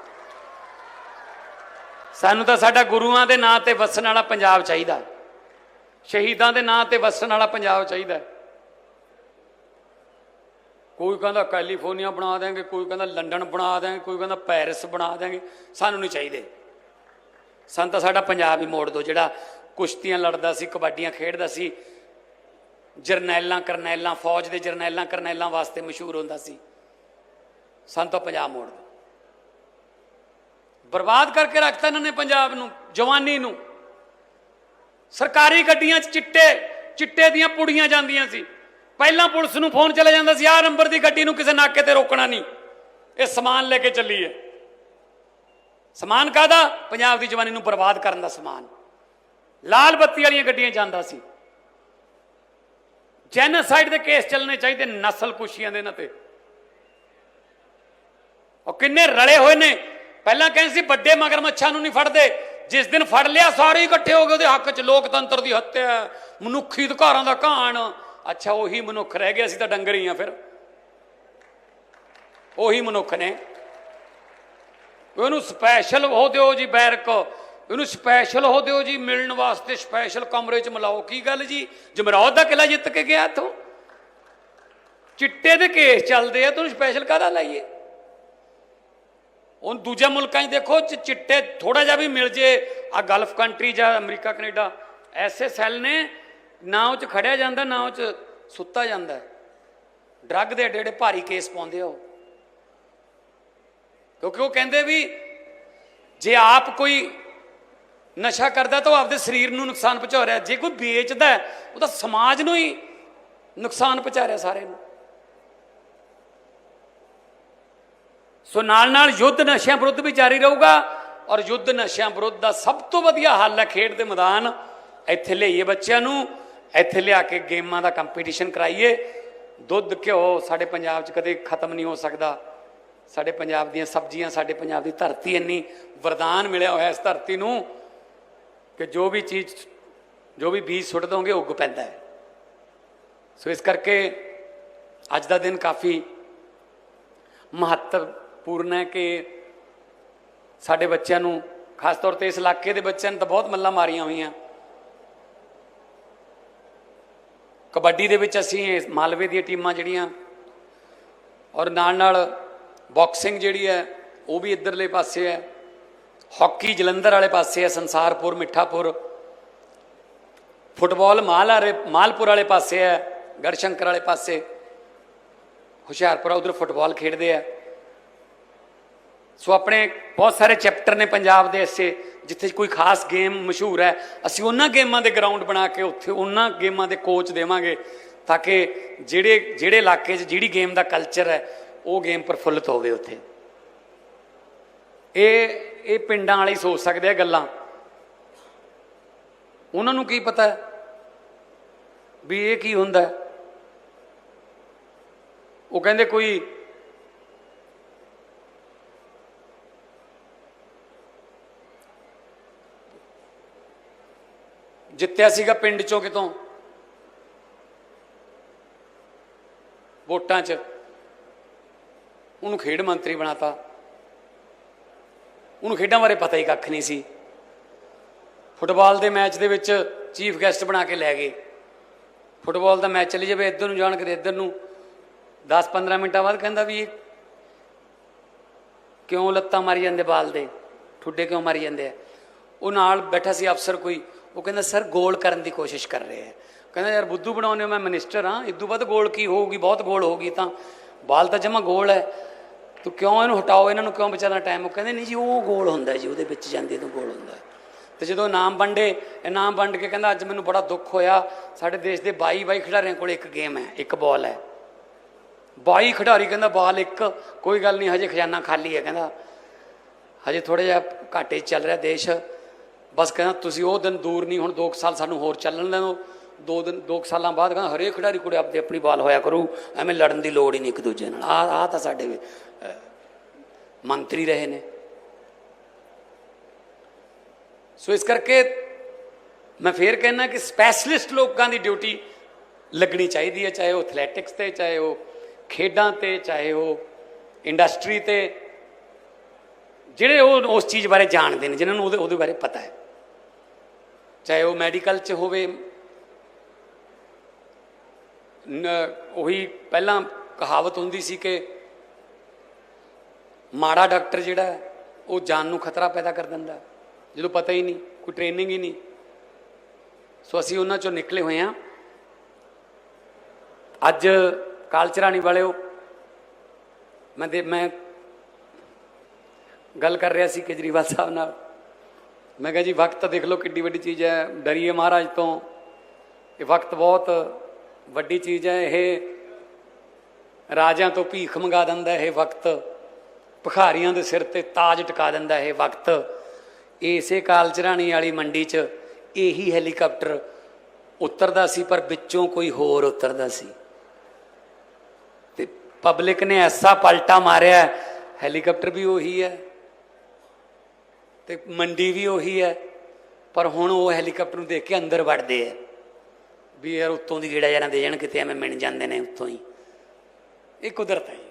ਸਾਨੂੰ ਤਾਂ ਸਾਡਾ ਗੁਰੂਆਂ ਦੇ ਨਾਂ ਤੇ ਵਸਣ ਵਾਲਾ ਪੰਜਾਬ ਚਾਹੀਦਾ। ਸ਼ਹੀਦਾਂ ਦੇ ਨਾਂ ਤੇ ਵਸਣ ਵਾਲਾ ਪੰਜਾਬ ਚਾਹੀਦਾ। ਕੋਈ ਕਹਿੰਦਾ ਕੈਲੀਫੋਰਨੀਆ ਬਣਾ ਦੇਾਂਗੇ ਕੋਈ ਕਹਿੰਦਾ ਲੰਡਨ ਬਣਾ ਦੇਾਂਗੇ ਕੋਈ ਕਹਿੰਦਾ ਪੈਰਿਸ ਬਣਾ ਦੇਾਂਗੇ ਸਾਨੂੰ ਨਹੀਂ ਚਾਹੀਦੇ। ਸਾਨੂੰ ਤਾਂ ਸਾਡਾ ਪੰਜਾਬ ਹੀ ਮੋੜ ਦਿਓ। ਜਿਹੜਾ ਕੁਸ਼ਤੀਆਂ ਲੜਦਾ ਸੀ, ਕਬੱਡੀਆਂ ਖੇਡਦਾ ਸੀ ਜਰਨੈਲਾਂ ਕਰਨੈਲਾਂ, ਫੌਜ ਦੇ ਜਰਨੈਲਾਂ ਕਰਨੈਲਾਂ ਵਾਸਤੇ ਮਸ਼ਹੂਰ ਹੁੰਦਾ ਸੀ। ਸਾਨੂੰ ਤਾਂ ਪੰਜਾਬ ਮੋੜ ਦਿਓ ਬਰਬਾਦ ਕਰਕੇ ਰੱਖਤਾ ਇਹਨਾਂ ਨੇ ਪੰਜਾਬ ਨੂੰ, ਜਵਾਨੀ ਨੂੰ। ਸਰਕਾਰੀ ਗੱਡੀਆਂ 'ਚ ਚਿੱਟੇ ਚਿੱਟੇ ਦੀਆਂ ਪੁੜੀਆਂ ਜਾਂਦੀਆਂ ਸੀ। ਪਹਿਲਾਂ ਪੁਲਿਸ ਨੂੰ ਫੋਨ ਚਲਾ ਜਾਂਦਾ ਸੀ, ਆਹ ਨੰਬਰ ਦੀ ਗੱਡੀ ਨੂੰ ਕਿਸੇ ਨਾਕੇ ਤੇ ਰੋਕਣਾ ਨਹੀਂ। ਇਹ ਸਮਾਨ ਲੈ ਕੇ ਚੱਲੀ ਹੈ। ਸਮਾਨ ਕਾਦਾ ਪੰਜਾਬ ਦੀ ਜਵਾਨੀ ਨੂੰ ਬਰਬਾਦ ਕਰਨ ਦਾ ਸਮਾਨ। ਲਾਲ ਬੱਤੀ ਵਾਲੀਆਂ ਗੱਡੀਆਂ ਜਾਂਦਾ ਸੀ। ਜੈਨੋਸਾਈਡ ਦੇ ਕੇਸ ਚੱਲਣੇ ਚਾਹੀਦੇ ਨਸਲ ਕੁਸ਼ੀਆਂ ਦੇ ਇਹਨਾਂ ਤੇ ਉਹ ਕਿੰਨੇ ਰਲੇ ਹੋਏ ਨੇ। ਪਹਿਲਾਂ ਕਹਿੰਦੇ ਸੀ ਵੱਡੇ ਮਗਰਮੱਛਾਂ ਨੂੰ ਨਹੀਂ ਫੜਦੇ। ਜਿਸ ਦਿਨ ਫੜ ਲਿਆ, ਸਾਰੇ ਇਕੱਠੇ ਹੋ ਗਏ। ਉਹਦੇ ਹੱਕ 'ਚ ਲੋਕਤੰਤਰ ਦੀ ਹੱਤਿਆ, ਮਨੁੱਖੀ ਅਧਿਕਾਰਾਂ ਦਾ ਘਾਣ। ਅੱਛਾ, ਉਹੀ ਮਨੁੱਖ ਰਹਿ ਗਿਆ ਸੀ ਤਾਂ ਡੰਗਰ ਹੀ ਆ ਫਿਰ। ਉਹੀ ਮਨੁੱਖ ਨੇ। ਉਹਨੂੰ ਸਪੈਸ਼ਲ ਉਹ ਦਿਓ ਜੀ ਬੈਰਕ। ਉਹਨੂੰ ਸਪੈਸ਼ਲ ਹੋ ਦਿਓ ਜੀ, ਮਿਲਣ ਵਾਸਤੇ ਸਪੈਸ਼ਲ ਕਮਰੇ 'ਚ ਮਿਲਾਓ। ਕੀ ਗੱਲ ਜੀ? ਜਮਰੌਦ ਦਾ ਕਿਲਾ ਜਿੱਤ ਕੇ ਗਿਆ ਇੱਥੋਂ? ਚਿੱਟੇ ਦੇ ਕੇਸ ਚੱਲਦੇ ਆ ਤੁਹਾਨੂੰ ਸਪੈਸ਼ਲ ਕਾਹਦਾ ਲਾਈਏ? ਹੁਣ ਦੂਜੇ ਮੁਲਕਾਂ 'ਚ ਦੇਖੋ ਚਿੱਟੇ ਥੋੜਾ ਜਿਹਾ ਵੀ ਮਿਲ ਜੇ ਆ ਗਲਫ ਕੰਟਰੀ ਜਾਂ ਅਮਰੀਕਾ, ਕੈਨੇਡਾ, ਐਸੇ ਸੈੱਲ ਨੇ, ਨਾ ਉਹ 'ਚ ਖੜਿਆ ਜਾਂਦਾ, ਨਾ ਉਹ 'ਚ ਸੁੱਤਾ ਜਾਂਦਾ। ਡਰੱਗ ਦੇ ਏਡੇ ਏਡੇ ਭਾਰੀ ਕੇਸ ਪਾਉਂਦੇ ਆ ਉਹ। ਕਿਉਂਕਿ ਉਹ ਕਹਿੰਦੇ ਵੀ ਜੇ ਆਪ ਕੋਈ ਨਸ਼ਾ ਕਰਦਾ ਤਾਂ ਉਹ ਆਪਦੇ ਸਰੀਰ ਨੂੰ ਨੁਕਸਾਨ ਪਹੁੰਚਾ ਰਿਹਾ। ਜੇ ਕੋਈ ਵੇਚਦਾ ਉਹ ਤਾਂ ਸਮਾਜ ਨੂੰ ਹੀ ਨੁਕਸਾਨ ਪਹੁੰਚਾ ਰਿਹਾ ਸਾਰੇ ਨੂੰ। ਸੋ ਨਾਲ ਨਾਲ ਯੁੱਧ ਨਸ਼ਿਆਂ ਵਿਰੁੱਧ ਵੀ ਜਾਰੀ ਰਹੂਗਾ ਔਰ ਯੁੱਧ ਨਸ਼ਿਆਂ ਵਿਰੁੱਧ ਦਾ ਸਭ ਤੋਂ ਵਧੀਆ ਹੱਲ ਹੈ ਖੇਡ ਦੇ ਮੈਦਾਨ। ਇੱਥੇ ਲਿਆਈਏ ਬੱਚਿਆਂ ਨੂੰ, ਇੱਥੇ ਲਿਆ ਕੇ ਗੇਮਾਂ ਦਾ ਕੰਪੀਟੀਸ਼ਨ ਕਰਾਈਏ। ਦੁੱਧ, ਘਿਓ ਸਾਡੇ ਪੰਜਾਬ 'ਚ ਕਦੇ ਖਤਮ ਨਹੀਂ ਹੋ ਸਕਦਾ। ਸਾਡੇ ਪੰਜਾਬ ਦੀਆਂ ਸਬਜ਼ੀਆਂ, ਸਾਡੇ ਪੰਜਾਬ ਦੀ ਧਰਤੀ ਇੰਨੀ ਵਰਦਾਨ ਮਿਲਿਆ ਹੋਇਆ ਇਸ ਧਰਤੀ ਨੂੰ। ਕਿ ਜੋ ਵੀ ਚੀਜ਼, ਜੋ ਵੀ ਬੀਜ ਸੁੱਟ ਦੋਗੇ ਉੱਗ ਪੈਂਦਾ ਹੈ। ਸੋ ਇਸ ਕਰਕੇ ਅੱਜ ਦਾ ਦਿਨ ਕਾਫੀ ਮਹੱਤਵਪੂਰਨ ਹੈ ਕਿ ਸਾਡੇ ਬੱਚਿਆਂ ਨੂੰ, ਖਾਸ ਤੌਰ ਤੇ ਇਸ ਇਲਾਕੇ ਦੇ ਬੱਚਿਆਂ ਨੂੰ ਤਾਂ ਬਹੁਤ ਮੱਲਾਂ ਮਾਰੀਆਂ ਹੋਈਆਂ। ਕਬੱਡੀ ਦੇ ਵਿੱਚ ਅਸੀਂ ਮਾਲਵੇ ਦੀਆਂ ਟੀਮਾਂ ਜਿਹੜੀਆਂ ਔਰ ਨਾਲ ਨਾਲ ਬਾਕਸਿੰਗ ਜਿਹੜੀ ਹੈ, ਉਹ ਵੀ ਇੱਧਰਲੇ ਪਾਸੇ ਹੈ। ਹਾਕੀ ਜਲੰਧਰ ਵਾਲੇ ਪਾਸੇ ਹੈ ਸੰਸਾਰਪੁਰ, ਮਿੱਠਾਪੁਰ। ਫੁੱਟਬਾਲ ਮਾਲ ਵਾਲੇ, ਮਾਲਪੁਰ ਵਾਲੇ ਪਾਸੇ ਹੈ ਗੜਸ਼ੰਕਰ ਵਾਲੇ ਪਾਸੇ। ਹੁਸ਼ਿਆਰਪੁਰ ਉਧਰ ਫੁੱਟਬਾਲ ਖੇਡਦੇ ਆ। ਸੋ ਆਪਣੇ ਬਹੁਤ ਸਾਰੇ ਚੈਪਟਰ ਨੇ ਪੰਜਾਬ ਦੇ ਐਸੇ ਜਿੱਥੇ ਕੋਈ ਖਾਸ ਗੇਮ ਮਸ਼ਹੂਰ ਹੈ। ਅਸੀਂ ਉਹਨਾਂ ਗੇਮਾਂ ਦੇ ਗਰਾਊਂਡ ਬਣਾ ਕੇ ਉੱਥੇ ਉਹਨਾਂ ਗੇਮਾਂ ਦੇ ਕੋਚ ਦੇਵਾਂਗੇ, ਤਾਂ ਕਿ ਜਿਹੜੇ ਜਿਹੜੇ ਇਲਾਕੇ 'ਚ ਜਿਹੜੀ ਗੇਮ ਦਾ ਕਲਚਰ ਹੈ, ਉਹ ਗੇਮ ਪ੍ਰਫੁੱਲਤ ਹੋਵੇ ਉੱਥੇ। ਇਹ ਇਹ ਪਿੰਡਾਂ ਵਾਲੇ ਸੋਚ ਸਕਦੇ ਆ ਗੱਲਾਂ। ਉਹਨਾਂ ਨੂੰ ਕੀ ਪਤਾ ਵੀ ਇਹ ਕੀ ਹੁੰਦਾ? ਉਹ ਕਹਿੰਦੇ ਕੋਈ ਜਿੱਤਿਆ ਸੀਗਾ ਪਿੰਡ ਚੋਂ ਕਿਤੋਂ? ਵੋਟਾਂ 'ਚ। ਉਹਨੂੰ ਖੇਡ ਮੰਤਰੀ ਬਣਾਤਾ। ਉਹਨੂੰ ਖੇਡਾਂ ਬਾਰੇ ਪਤਾ ਹੀ ਕੱਖ ਨਹੀਂ ਸੀ। ਫੁੱਟਬਾਲ ਦੇ ਮੈਚ ਦੇ ਵਿੱਚ ਚੀਫ ਗੈਸਟ ਬਣਾ ਕੇ ਲੈ ਗਏ। ਫੁੱਟਬਾਲ ਦਾ ਮੈਚ ਚੱਲੀ ਜਾਵੇ, ਇੱਧਰ ਨੂੰ ਜਾਣ ਕਦੇ ਇੱਧਰ ਨੂੰ। 10-15 ਮਿੰਟਾਂ ਬਾਅਦ ਕਹਿੰਦਾ ਵੀ ਇਹ ਕਿਉਂ ਲੱਤਾਂ ਮਾਰੀ ਜਾਂਦੇ ਬਾਲ ਦੇ? ਠੁੱਡੇ ਕਿਉਂ ਮਾਰੀ ਜਾਂਦੇ ਆ? ਉਹ ਨਾਲ ਬੈਠਾ ਸੀ ਅਫਸਰ ਕੋਈ। ਉਹ ਕਹਿੰਦਾ, ਸਰ, ਗੋਲ ਕਰਨ ਦੀ ਕੋਸ਼ਿਸ਼ ਕਰ ਰਹੇ ਆ। ਕਹਿੰਦਾ, ਯਾਰ, ਬੁੱਧੂ ਬਣਾਉਣੇ ਮੈਂ ਮਿਨਿਸਟਰ ਹਾਂ। ਇਦੋਂ ਬਾਅਦ ਗੋਲ ਕੀ ਹੋਊਗੀ? ਬਹੁਤ ਗੋਲ ਹੋਊਗੀ ਤਾਂ। ਬਾਲ ਤਾਂ ਜਮਾ ਗੋਲ ਹੈ। ਤੂੰ ਕਿਉਂ ਇਹਨੂੰ ਹਟਾਓ? ਇਹਨਾਂ ਨੂੰ ਕਿਉਂ ਵਿਚਾਰਨਾ ਟਾਈਮ ਉਹ ਕਹਿੰਦੇ, ਨਹੀਂ ਜੀ, ਉਹ ਗੋਲ ਹੁੰਦਾ ਜੀ, ਉਹਦੇ ਵਿੱਚ ਜਾਂਦੇ ਤੋਂ ਗੋਲ ਹੁੰਦਾ ਤੇ ਜਦੋਂ ਇਨਾਮ ਵੰਡੇ, ਇਨਾਮ ਵੰਡ ਕੇ ਕਹਿੰਦਾ, ਅੱਜ ਮੈਨੂੰ ਬੜਾ ਦੁੱਖ ਹੋਇਆ। ਸਾਡੇ ਦੇਸ਼ ਦੇ 22 22 ਖਿਡਾਰੀਆਂ ਕੋਲ ਇੱਕ ਗੇਮ ਹੈ, ਇੱਕ ਬਾਲ ਹੈ। 22 ਖਿਡਾਰੀ ਕਹਿੰਦਾ ਬਾਲ ਇੱਕ, ਕੋਈ ਗੱਲ ਨਹੀਂ, ਹਜੇ ਖਜ਼ਾਨਾ ਖਾਲੀ ਹੈ। ਕਹਿੰਦਾ, ਹਜੇ ਥੋੜਾ ਜਿਹਾ ਘਾਟੇ 'ਚ ਚੱਲ ਰਿਹਾ ਦੇਸ਼। ਬਸ ਕਹਿੰਦਾ, ਤੁਸੀਂ ਉਹ ਦਿਨ ਦੂਰ ਨਹੀਂ, ਹੁਣ 2 ਸਾਲ ਸਾਨੂੰ ਹੋਰ ਚੱਲਣ ਲੈਣੋ ਦੋ ਦਿਨ 2 ਸਾਲਾਂ ਬਾਅਦ ਕਹਿੰਦਾ, ਹਰੇਕ ਖਿਡਾਰੀ ਕੋਲੇ ਆਪਣੀ ਆਪਣੀ ਬਾਲ ਹੋਇਆ ਕਰੂ, ਐਵੇਂ ਲੜਨ ਦੀ ਲੋੜ ਹੀ ਨਹੀਂ ਇੱਕ ਦੂਜੇ ਨਾਲ। ਆ ਆ ਤਾਂ ਸਾਡੇ ਮੰਤਰੀ ਰਹੇ ਨੇ। ਸੋ ਇਸ ਕਰਕੇ ਮੈਂ ਫੇਰ ਕਹਿਣਾ ਕਿ ਸਪੈਸ਼ਲਿਸਟ ਲੋਕਾਂ ਦੀ ਡਿਊਟੀ ਲੱਗਣੀ ਚਾਹੀਦੀ ਹੈ, ਚਾਹੇ ਉਹ ਐਥਲੈਟਿਕਸ ਤੇ, ਚਾਹੇ ਉਹ ਖੇਡਾਂ ਤੇ, ਚਾਹੇ ਉਹ ਇੰਡਸਟਰੀ ਤੇ। ਜਿਹੜੇ ਉਹ ਉਸ ਚੀਜ਼ ਬਾਰੇ ਜਾਣਦੇ ਨੇ, ਜਿਨ੍ਹਾਂ ਨੂੰ ਉਹਦੇ ਉਹਦੇ ਬਾਰੇ ਪਤਾ ਹੈ। ਚਾਹੇ ਉਹ ਮੈਡੀਕਲ 'ਚ ਹੋਵੇ ਉਹੀ ਪਹਿਲਾਂ ਕਹਾਵਤ ਹੁੰਦੀ ਸੀ ਕਿ ਮਾੜਾ ਡਾਕਟਰ ਜਿਹੜਾ ਉਹ ਜਾਨ ਨੂੰ ਖਤਰਾ ਪੈਦਾ ਕਰ ਦਿੰਦਾ ਜਦੋਂ ਪਤਾ ਹੀ ਨਹੀਂ, ਕੋਈ ਟ੍ਰੇਨਿੰਗ ਹੀ ਨਹੀਂ। ਸੋ ਅਸੀਂ ਉਹਨਾਂ ਚੋਂ ਨਿਕਲੇ ਹੋਏ ਹਾਂ। ਅੱਜ ਕਾਲਚਰਾਣੀ ਵਾਲਿਓ, ਮੈਂ ਦੇ, ਮੈਂ ਗੱਲ ਕਰ ਰਿਹਾ ਸੀ ਕੇਜਰੀਵਾਲ ਸਾਹਿਬ ਨਾਲ। ਮੈਂ ਕਿਹਾ ਜੀ, ਵਕਤ ਦੇਖ ਲਓ ਕਿੱਡੀ ਵੱਡੀ ਚੀਜ਼ ਹੈ। ਡਰੀਏ ਮਹਾਰਾਜ ਤੋਂ। ਇਹ ਵਕਤ ਬਹੁਤ ਵੱਡੀ ਚੀਜ਼ ਹੈ ਇਹ ਰਾਜਿਆਂ ਤੋਂ ਭੀਖ ਮੰਗਾ ਦਿੰਦਾ ਇਹ ਵਕਤ। ਭਖਾਰੀਆਂ ਦੇ ਸਿਰ ਤੇ ਤਾਜ ਟਿਕਾ ਦਿੰਦਾ ਇਹ ਵਕਤ। ਇਸੇ ਕਾਲਚਰਾਣੀ ਵਾਲੀ ਮੰਡੀ 'ਚ ਇਹੀ ਹੈਲੀਕਾਪਟਰ ਉਤਰਦਾ ਸੀ ਪਰ ਵਿੱਚੋਂ ਕੋਈ ਹੋਰ ਉਤਰਦਾ ਸੀ। ਤੇ ਪਬਲਿਕ ਨੇ ਐਸਾ ਪਲਟਾ ਮਾਰਿਆ ਹੈ, ਹੈਲੀਕਾਪਟਰ ਵੀ ਉਹੀ ਹੈ ਤੇ ਮੰਡੀ ਵੀ ਉਹੀ ਹੈ ਪਰ ਹੁਣ ਉਹ ਹੈਲੀਕਾਪਟਰ ਨੂੰ ਦੇਖ ਕੇ ਅੰਦਰ ਵੜਦੇ ਆ ਵੀ ਯਾਰ ਉੱਤੋਂ ਦੀ ਗੇੜਾ ਜਣਾ ਦੇ ਜਾਣ, ਕਿਤੇ ਐਵੇਂ ਮਿਣ ਜਾਂਦੇ ਨੇ ਉੱਤੋਂ ਹੀ। ਇਹ ਕੁਦਰਤ ਹੈ ਜੀ।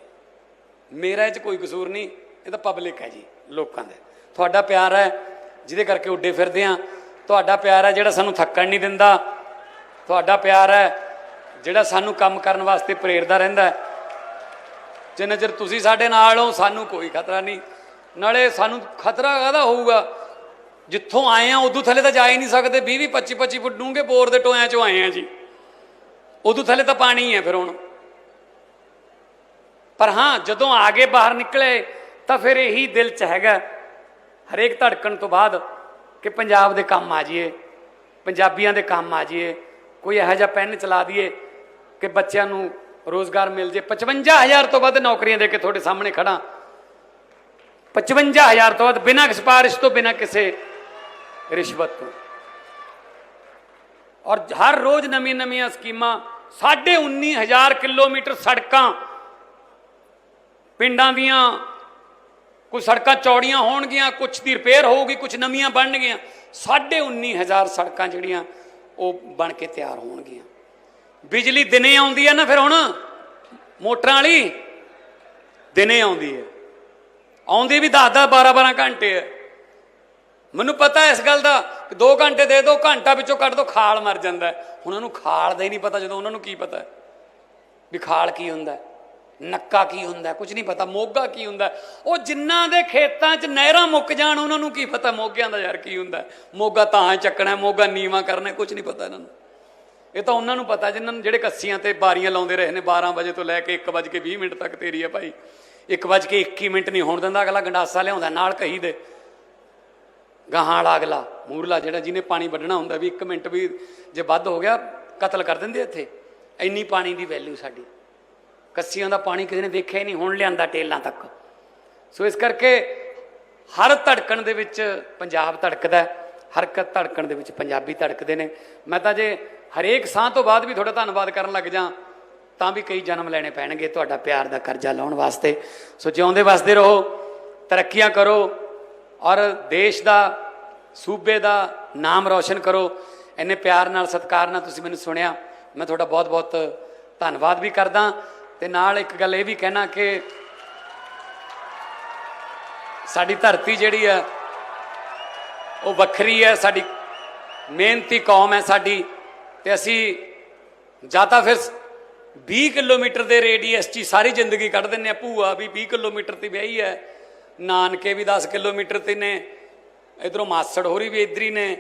ਮੇਰਾ ਇਹ ਚ ਕੋਈ ਕਸੂਰ ਨਹੀਂ, ਇਹ ਤਾਂ ਪਬਲਿਕ ਹੈ ਜੀ, ਲੋਕਾਂ ਦਾ। ਤੁਹਾਡਾ ਪਿਆਰ ਹੈ, ਜਿਹਦੇ ਕਰਕੇ ਉੱਡੇ ਫਿਰਦੇ ਆ ਤੁਹਾਡਾ ਪਿਆਰ ਹੈ ਜਿਹੜਾ ਸਾਨੂੰ ਥੱਕਣ ਨਹੀਂ ਦਿੰਦਾ। ਤੁਹਾਡਾ ਪਿਆਰ ਹੈ, ਜਿਹੜਾ ਸਾਨੂੰ ਕੰਮ ਕਰਨ ਵਾਸਤੇ ਪ੍ਰੇਰਦਾ ਰਹਿੰਦਾ ਹੈ। ਜਿੰਨਾ ਚਿਰ ਤੁਸੀਂ ਸਾਡੇ ਨਾਲ ਹੋ, ਸਾਨੂੰ ਕੋਈ ਖਤਰਾ ਨਹੀਂ। ਨਾਲੇ ਸਾਨੂੰ ਖਤਰਾ ਕਾਹਦਾ ਹੋਊਗਾ? ਜਿੱਥੋਂ ਆਏ ਆ, ਉਦੋਂ ਥੱਲੇ ਤਾਂ ਜਾ ਹੀ ਨਹੀਂ ਸਕਦੇ। 20 20 25 25 ਫੁੱਟ ਡੂੰਘੇ ਬੋਰ ਦੇ ਟੋਇਆਂ ਚੋਂ ਆਏ ਆ ਜੀ। ਉਦੋਂ ਥੱਲੇ ਤਾਂ ਪਾਣੀ ਹੈ ਫਿਰ ਹੁਣ। ਪਰ ਹਾਂ, ਜਦੋਂ ਆਗੇ ਬਾਹਰ ਨਿਕਲੇ, ਤਾਂ ਫਿਰ ਇਹੀ ਦਿਲ ਚ ਹੈਗਾ, ਹਰੇਕ ਧੜਕਣ ਤੋਂ ਬਾਅਦ, ਕਿ ਪੰਜਾਬ ਦੇ ਕੰਮ ਆ ਜਾਈਏ, ਪੰਜਾਬੀਆਂ ਦੇ ਕੰਮ ਆ ਜਾਈਏ, ਕੋਈ ਇਹੋ ਜਿਹਾ ਪੈਨ ਚਲਾ ਦਈਏ, ਕਿ ਬੱਚਿਆਂ ਨੂੰ ਰੋਜ਼ਗਾਰ ਮਿਲ ਜੇ। 55000 ਤੋਂ ਵੱਧ ਨੌਕਰੀਆਂ ਦੇ ਕੇ ਤੁਹਾਡੇ ਸਾਹਮਣੇ ਖੜਾ 55000 ਤੋਂ ਵੱਧ ਬਿਨਾਂ ਸਿਫਾਰਿਸ਼ ਤੋਂ ਬਿਨਾਂ ਕਿਸੇ ਰਿਸ਼ਵਤ ਤੋਂ ਔਰ ਹਰ ਰੋਜ਼ ਨਵੀਆਂ ਨਵੀਆਂ ਸਕੀਮਾਂ 19000 ਕਿਲੋਮੀਟਰ ਸੜਕਾਂ। ਪਿੰਡਾਂ ਦੀਆਂ ਕੋਈ ਸੜਕਾਂ ਚੌੜੀਆਂ ਹੋਣਗੀਆਂ ਕੁਝ ਦੀ ਰਿਪੇਅਰ ਹੋਊਗੀ ਕੁਝ ਨਵੀਆਂ ਬਣਨਗੀਆਂ। 19000 ਸੜਕਾਂ ਜਿਹੜੀਆਂ, ਉਹ ਬਣ ਕੇ ਤਿਆਰ ਹੋਣਗੀਆਂ। ਬਿਜਲੀ ਦਿਨੇ ਆਉਂਦੀ ਹੈ ਨਾ ਫਿਰ ਹੁਣ? ਮੋਟਰਾਂ ਵਾਲੀ? ਦਿਨੇ ਆਉਂਦੀ ਹੈ। ਆਉਂਦੀ ਵੀ 10 10 12 12 ਘੰਟੇ ਹੈ। ਮੈਨੂੰ ਪਤਾ ਇਸ ਗੱਲ ਦਾ 2 ਘੰਟੇ ਦੇ ਦਿਓ ਘੰਟਾ ਵਿੱਚੋਂ ਕੱਢ ਦੋ, ਖਾਲ ਮਰ ਜਾਂਦਾ ਹੈ। ਹੁਣ ਉਹਨੂੰ ਖਾਲ ਦਾ ਹੀ ਨਹੀਂ ਪਤਾ, ਜਦੋਂ ਉਹਨਾਂ ਨੂੰ ਕੀ ਪਤਾ ਵੀ ਖਾਲ ਕੀ ਹੁੰਦਾ ਨੱਕਾ ਕੀ ਹੁੰਦਾ ਕੁਝ ਨਹੀਂ ਪਤਾ, ਮੋਗਾ ਕੀ ਹੁੰਦਾ ਉਹ ਜਿਨ੍ਹਾਂ ਦੇ ਖੇਤਾਂ 'ਚ ਨਹਿਰਾਂ ਮੁੱਕ ਜਾਣ, ਉਹਨਾਂ ਨੂੰ ਕੀ ਪਤਾ ਮੋਗਿਆਂ ਦਾ ਯਾਰ ਕੀ ਹੁੰਦਾ ਮੋਗਾ ਤਾਂ ਚੱਕਣਾ ਮੋਗਾ ਨੀਵਾ ਕਰਨਾ ਕੁਝ ਨਹੀਂ ਪਤਾ ਇਹਨਾਂ ਨੂੰ। ਇਹ ਤਾਂ ਉਹਨਾਂ ਨੂੰ ਪਤਾ, ਜਿਨ੍ਹਾਂ ਨੂੰ ਜਿਹੜੇ ਕੱਸੀਆਂ ਤੇ ਬਾਰੀਆਂ ਲਾਉਂਦੇ ਰਹੇ ਨੇ 12 ਵਜੇ ਤੋਂ ਲੈ ਕੇ 1:20 ਮਿੰਟ ਤੱਕ ਤੇਰੀ ਹੈ ਭਾਈ। 1:21 ਮਿੰਟ ਨਹੀਂ ਹੋਣ ਦਿੰਦਾ, ਅਗਲਾ ਗੰਡਾਸਾ ਲਿਆਉਂਦਾ, ਨਾਲ ਕਹੀ ਦੇ। ਗਾਹਾਂ ਵਾਲਾ ਅਗਲਾ ਮੂਰਲਾ ਜਿਹੜਾ ਜਿਹਨੇ ਪਾਣੀ ਵੱਢਣਾ ਹੁੰਦਾ ਵੀ 1 ਮਿੰਟ ਵੀ ਜੇ ਵੱਧ ਹੋ ਗਿਆ ਕਤਲ ਕਰ ਦਿੰਦੇ ਇੱਥੇ। ਇੰਨੀ ਪਾਣੀ ਦੀ ਵੈਲਿਊ ਸਾਡੀ। ਕੱਸੀਆਂ ਦਾ ਪਾਣੀ ਕਿਸੇ ਨੇ ਦੇਖਿਆ ਹੀ ਨਹੀਂ ਹੁਣ ਲਿਆਂਦਾ ਟੇਲਾਂ ਤੱਕ। ਸੋ ਇਸ ਕਰਕੇ ਹਰ ਧੜਕਣ ਦੇ ਵਿੱਚ ਪੰਜਾਬ ਧੜਕਦਾ ਹੈ, ਹਰ ਕ ਧੜਕਣ ਦੇ ਵਿੱਚ ਪੰਜਾਬੀ ਧੜਕਦੇ ਨੇ। ਮੈਂ ਤਾਂ ਜੇ ਹਰੇਕ ਸਾਹ ਤੋਂ ਬਾਅਦ ਵੀ ਤੁਹਾਡਾ ਧੰਨਵਾਦ ਕਰਨ ਲੱਗ ਜਾਂ ਤਾਂ ਵੀ ਕਈ ਜਨਮ ਲੈਣੇ ਪੈਣਗੇ ਤੁਹਾਡਾ ਪਿਆਰ ਦਾ ਕਰਜ਼ਾ ਲਾਉਣ ਵਾਸਤੇ। ਸੋ ਜਿਉਂਦੇ ਵਸਦੇ ਰਹੋ ਤਰੱਕੀਆਂ ਕਰੋ ਔਰ ਦੇਸ਼ ਦਾ, ਸੂਬੇ ਦਾ ਨਾਮ ਰੌਸ਼ਨ ਕਰੋ। ਇੰਨੇ ਪਿਆਰ ਨਾਲ, ਸਤਿਕਾਰ ਨਾਲ ਤੁਸੀਂ ਮੈਨੂੰ ਸੁਣਿਆ। ਮੈਂ ਤੁਹਾਡਾ ਬਹੁਤ ਬਹੁਤ ਧੰਨਵਾਦ ਵੀ ਕਰਦਾ। ਤੇ ਨਾਲ ਇੱਕ ਗੱਲ ਇਹ ਵੀ ਕਹਿਣਾ ਕਿ ਸਾਡੀ ਧਰਤੀ ਜਿਹੜੀ ਹੈ, ਉਹ ਵੱਖਰੀ ਹੈ। ਸਾਡੀ ਮਿਹਨਤੀ ਕੌਮ ਹੈ ਸਾਡੀ। ਤੇ ਅਸੀਂ ਜਾਂ ਤਾਂ ਫਿਰ 20 ਕਿਲੋਮੀਟਰ ਦੇ ਰੇਡੀਅਸ 'ਚ ਸਾਰੀ ਜ਼ਿੰਦਗੀ ਕੱਢ ਦਿੰਨੇ ਆ ਭੂਆ ਵੀ 20 ਕਿਲੋਮੀਟਰ ਤੇ ਵਿਆਹੀ ਹੈ। ਨਾਨਕੇ ਵੀ 10 ਕਿਲੋਮੀਟਰ ਤੇ ਨੇ, ਇਧਰੋਂ ਮਾਸੜ ਹੋਰੀ ਵੀ ਇਧਰ ਹੀ ਨੇ,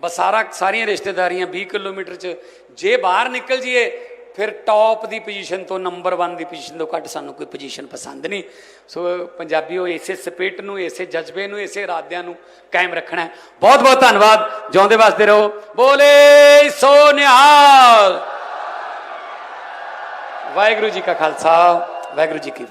ਬਸ ਸਾਰਾ ਸਾਰੀਆਂ ਰਿਸ਼ਤੇਦਾਰੀਆਂ 20 ਕਿਲੋਮੀਟਰ 'ਚ, ਜੇ ਬਾਹਰ ਨਿਕਲ ਜੀਏ ਫਿਰ ਟੌਪ ਦੀ ਪੋਜੀਸ਼ਨ ਤੋਂ ਨੰਬਰ 1 ਦੀ ਪੋਜੀਸ਼ਨ ਤੋਂ ਘੱਟ ਸਾਨੂੰ ਕੋਈ ਪੋਜੀਸ਼ਨ ਪਸੰਦ ਨਹੀਂ। ਸੋ ਪੰਜਾਬੀਓ ਇਸੇ ਸਪਿਰਟ ਨੂੰ, ਇਸੇ ਜਜ਼ਬੇ ਨੂੰ, ਇਸੇ ਇਰਾਦਿਆਂ ਨੂੰ ਕਾਇਮ ਰੱਖਣਾ ਹੈ। ਬਹੁਤ ਬਹੁਤ ਧੰਨਵਾਦ। ਜਿਉਂਦੇ ਵਾਸਤੇ ਰਹੋ। ਬੋਲੇ ਸੋ ਨਿਹਾਲ। ਵਾਹਿਗੁਰੂ ਜੀ ਕਾ ਖਾਲਸਾ, ਵਾਹਿਗੁਰੂ ਜੀ ਕੀ